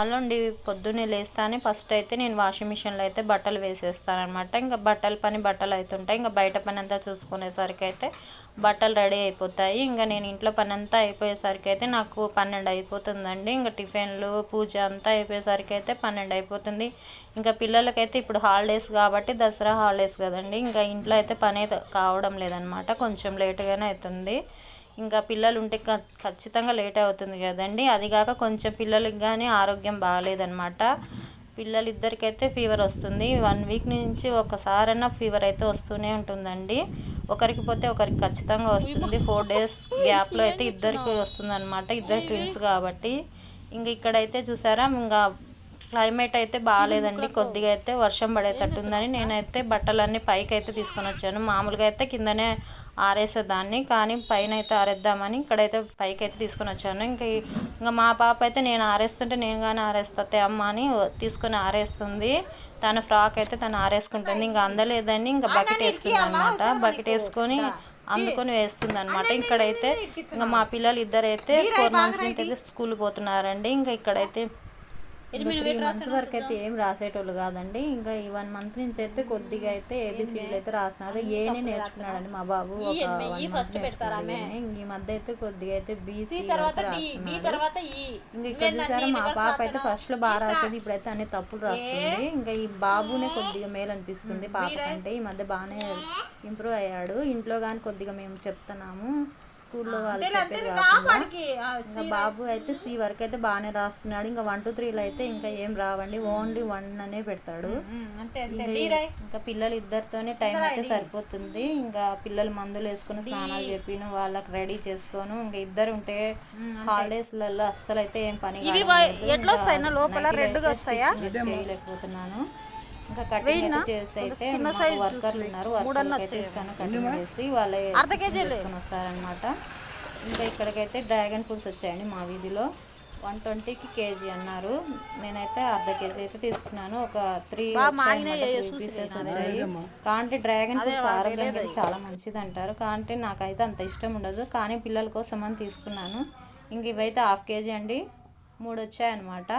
Hello అండి పొద్దున్నే లేస్తానే first అయితే నేను వాషింగ్ మిషన్లో అయితే బట్టలు వేసేస్తాను అనమాట ఇంకా బట్టల పని బట్టలు అవుతుంటాయి ఇంకా బయట పని అంతా చూసుకునేసరికి అయితే బట్టలు రెడీ అయిపోతాయి. ఇంకా నేను ఇంట్లో పని అంతా అయిపోయేసరికి అయితే నాకు పన్నెండు అయిపోతుందండి. ఇంకా టిఫిన్లు పూజ అంతా అయిపోయేసరికి అయితే పన్నెండు అయిపోతుంది. ఇంకా పిల్లలకైతే ఇప్పుడు హాలిడేస్ కాబట్టి దసరా హాలిడేస్ కదండి. ఇంకా ఇంట్లో అయితే పని అయితే కావడం లేదనమాట కొంచెం లేటుగానే అవుతుంది ఇంకా పిల్లలు ఉంటే ఖచ్చితంగా లేట్ అవుతుంది కదండి. అది కాక కొంచెం పిల్లలకి కానీ ఆరోగ్యం బాగాలేదనమాట పిల్లలిద్దరికైతే ఫీవర్ వస్తుంది. వన్ వీక్ నుంచి ఒకసారైనా ఫీవర్ అయితే వస్తూనే ఉంటుందండి. ఒకరికి పోతే ఒకరికి ఖచ్చితంగా వస్తుంది. ఫోర్ డేస్ గ్యాప్లో అయితే ఇద్దరికి వస్తుంది అనమాట ఇద్దరు ట్విన్స్ కాబట్టి. ఇంక ఇక్కడైతే చూసారా ఇంకా క్లైమేట్ అయితే బాగాలేదండి. కొద్దిగా అయితే వర్షం పడేటట్టుందని నేనైతే బట్టలన్నీ పైకి అయితే తీసుకొని వచ్చాను మామూలుగా అయితే కిందనే ఆరేసేదాన్ని కానీ పైన అయితే ఆరేద్దామని ఇక్కడైతే పైకి అయితే తీసుకొని వచ్చాను ఇంకా ఇంకా మా పాప అయితే నేను ఆరేస్తుంటే నేను కానీ ఆరేస్తే అమ్మ అని తీసుకొని ఆరేస్తుంది. తన ఫ్రాక్ అయితే తను ఆరేసుకుంటుంది. ఇంకా అందలేదని ఇంకా బకెట్ వేసుకుంది అనమాట బకెట్ వేసుకొని అందుకొని వేస్తుంది అనమాట ఇక్కడైతే ఇంకా మా పిల్లలు ఇద్దరైతే ఫోర్ మంత్స్ నుంచి అయితే స్కూల్ పోతున్నారండి. ఇంకా ఇక్కడైతే త్రీ మంత్స్ వరకు అయితే ఏం రాసేటోళ్ళు కాదండి. ఇంకా ఈ వన్ మంత్ నుంచి అయితే కొద్దిగా అయితే ఏబిసిడీలు అయితే రాసినారు ఏనే నేర్చుకున్నాడండి మా బాబు. ఒక వన్ మంత్ నేర్చుకున్నాడు ఈ మధ్య అయితే కొద్దిగా అయితే బీసీ తర్వాత ఇంకా ఇక్కడ చూసారా మా పాప అయితే ఫస్ట్లో బాగా రాసేది ఇప్పుడైతే అన్ని తప్పులు రాస్తుంది. ఇంకా ఈ బాబునే కొద్దిగా మేలు అనిపిస్తుంది పాప కంటే. ఈ మధ్య బాగానే ఇంప్రూవ్ అయ్యాడు. ఇంట్లో కానీ కొద్దిగా మేము చెప్తున్నాము. స్కూల్లో వాళ్ళు చెప్పేది ఇంకా బాబు అయితే సి వరకు అయితే బాగానే రాస్తున్నాడు. ఇంకా వన్ టూ త్రీలో అయితే ఇంకా ఏం రావండి. ఓన్లీ వన్ అనే పెడతాడు. ఇంకా పిల్లలు ఇద్దరితోనే టైం అయితే సరిపోతుంది. ఇంకా పిల్లలు మందులు వేసుకుని స్నానాలు చెప్పిను వాళ్ళకి రెడీ చేసుకోను. ఇంకా ఇద్దరు ఉంటే హాలిడేస్లలో అస్సలు అయితే ఏం పని ఎట్లా వస్తాయి లోపల? రెడ్గా వస్తాయా? చేయలేకపోతున్నాను. ఇంకా కటింగ్ చేసి అయితే వర్కర్లు ఉన్నారు వర్కర్లు అయితే ఇస్తాను కటింగ్ చేసి వాళ్ళే తీసుకొని వస్తారనమాట ఇంకా ఇక్కడికైతే డ్రాగన్ ఫ్రూట్స్ వచ్చాయండి మా వీధిలో. వన్ ట్వంటీకి కేజీ అన్నారు. నేనైతే అర్ధ కేజీ అయితే తీసుకున్నాను. ఒక త్రీ పీసెస్ వచ్చాయి. కాంటే డ్రాగన్ ఫ్రూట్స్ ఆరోగ్యానికి చాలా మంచిది అంటారు కాంటే నాకైతే అంత ఇష్టం ఉండదు. కానీ పిల్లల కోసం అని తీసుకున్నాను. ఇంక ఇవైతే హాఫ్ కేజీ అండి. మూడు వచ్చాయన్నమాట.